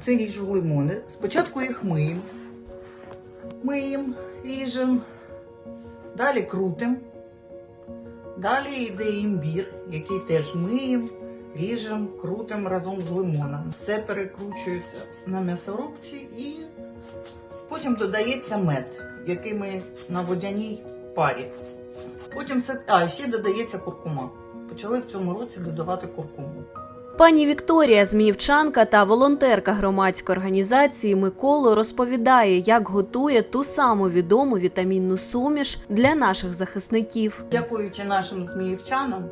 Оце ріжу лимони. Спочатку їх миємо. Миємо, ріжемо. Далі крутимо. Далі йде імбір, який теж миємо, ріжемо, крутимо разом з лимоном. Все перекручується на м'ясорубці і потім додається мед, який ми на водяній парі. Потім все. А, ще додається куркума. Почали в цьому році додавати куркуму. Пані Вікторія, зміївчанка та волонтерка громадської організації Миколо розповідає, як готує ту саму відому вітамінну суміш для наших захисників. Дякуючи нашим зміївчанам,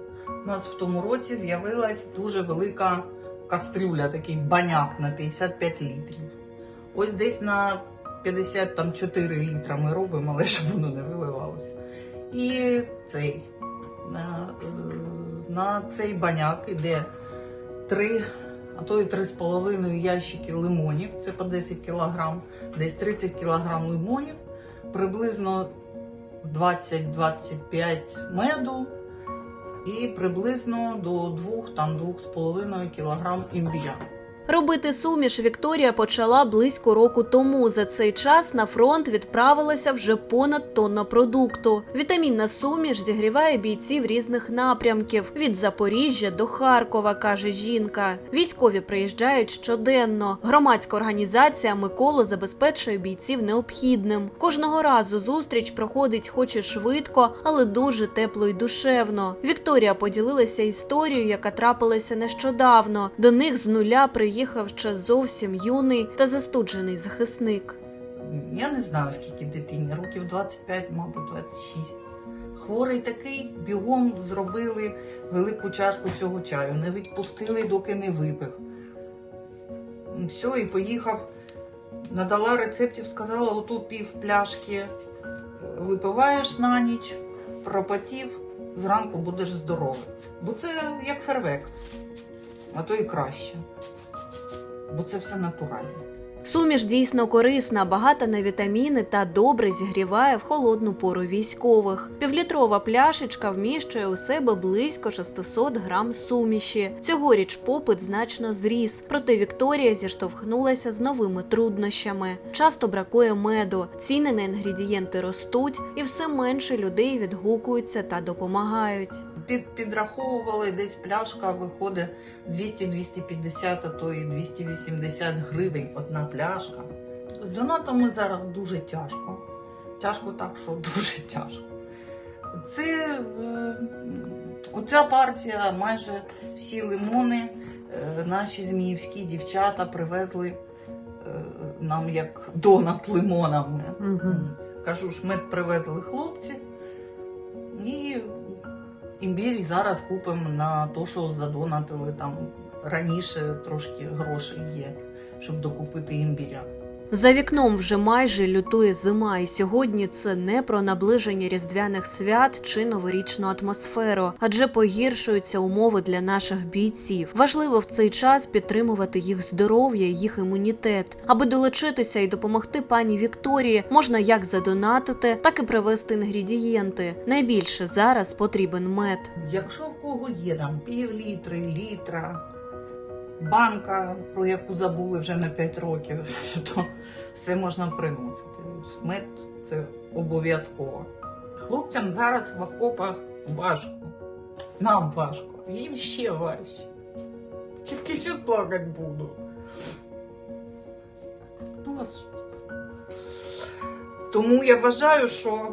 у нас в тому році з'явилась дуже велика кастрюля, такий баняк на 55 літрів. Ось десь на 54 літра ми робимо, але щоб воно не виливалося. І цей на, е, на цей баняк іде 3, а то і 3,5 ящики лимонів, це по 10 кг, десь 30 кг лимонів, приблизно 20-25 меду і приблизно до 2 там 2,5 кг імбія. Робити суміш Вікторія почала близько року тому. За цей час на фронт відправилася вже понад тонна продукту. Вітамінна суміш зігріває бійців різних напрямків від Запоріжжя до Харкова, каже жінка. Військові приїжджають щоденно. Громадська організація Миколо забезпечує бійців необхідним. Кожного разу зустріч проходить, хоч і швидко, але дуже тепло і душевно. Вікторія поділилася історією, яка трапилася нещодавно. До них з нуля приїхав ще зовсім юний та застуджений захисник. Я не знаю, скільки дитині, років 25, мабуть, 26. Хворий такий, бігом зробили велику чашку цього чаю, не відпустили, доки не випив. Все, і поїхав. Надала рецептів, сказала, оту пів пляшки випиваєш на ніч, пропотів, зранку будеш здоровий. Бо це як фервекс, а то і краще. Бо це все натурально. Суміш дійсно корисна, багата на вітаміни та добре зігріває в холодну пору військових. Півлітрова пляшечка вміщує у себе близько 600 грам суміші. Цьогоріч попит значно зріс, проте Вікторія зіштовхнулася з новими труднощами. Часто бракує меду, ціни на інгредієнти ростуть, і все менше людей відгукуються та допомагають. Під, підраховували, десь пляшка виходить 200-250, а то і 280 гривень одна пляшка. З донатами зараз дуже тяжко. Тяжко так, що дуже тяжко. Це е, оця партія, майже всі лимони, е, наші зміївські дівчата привезли е, нам як донат лимонами. Кажу ж, мед привезли хлопці. І імбір зараз купимо на те, що задонатили там раніше трошки грошей є, щоб докупити імбіря. За вікном вже майже лютує зима, і сьогодні це не про наближення різдвяних свят чи новорічну атмосферу, адже погіршуються умови для наших бійців. Важливо в цей час підтримувати їх здоров'я, їх імунітет. Аби долучитися і допомогти пані Вікторії, можна як задонатити, так і привезти інгредієнти. Найбільше зараз потрібен мед. Якщо в кого є там пів літри, літра, банка, про яку забули вже на 5 років, то все можна приносити. Мед це обов'язково. Хлопцям зараз в окопах важко. Нам важко, їм ще важче. Тільки ще плакати буду. Тому я вважаю, що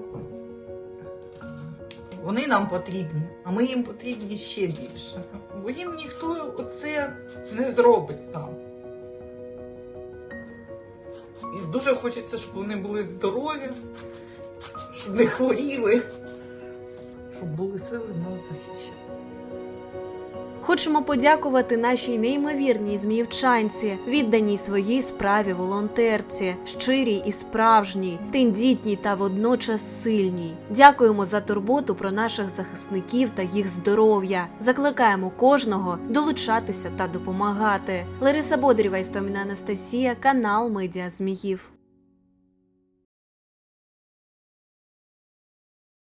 вони нам потрібні, а ми їм потрібні ще більше. Бо їм ніхто оце не зробить там. І дуже хочеться, щоб вони були здорові, щоб не хворіли, щоб були сили нас захищати. Хочемо подякувати нашій неймовірній зміївчанці, відданій своїй справі волонтерці, щирій і справжній, тендітній та водночас сильній. Дякуємо за турботу про наших захисників та їх здоров'я. Закликаємо кожного долучатися та допомагати. Лариса Бодрєва, Істоміна Анастасія, канал Медіа Зміїв.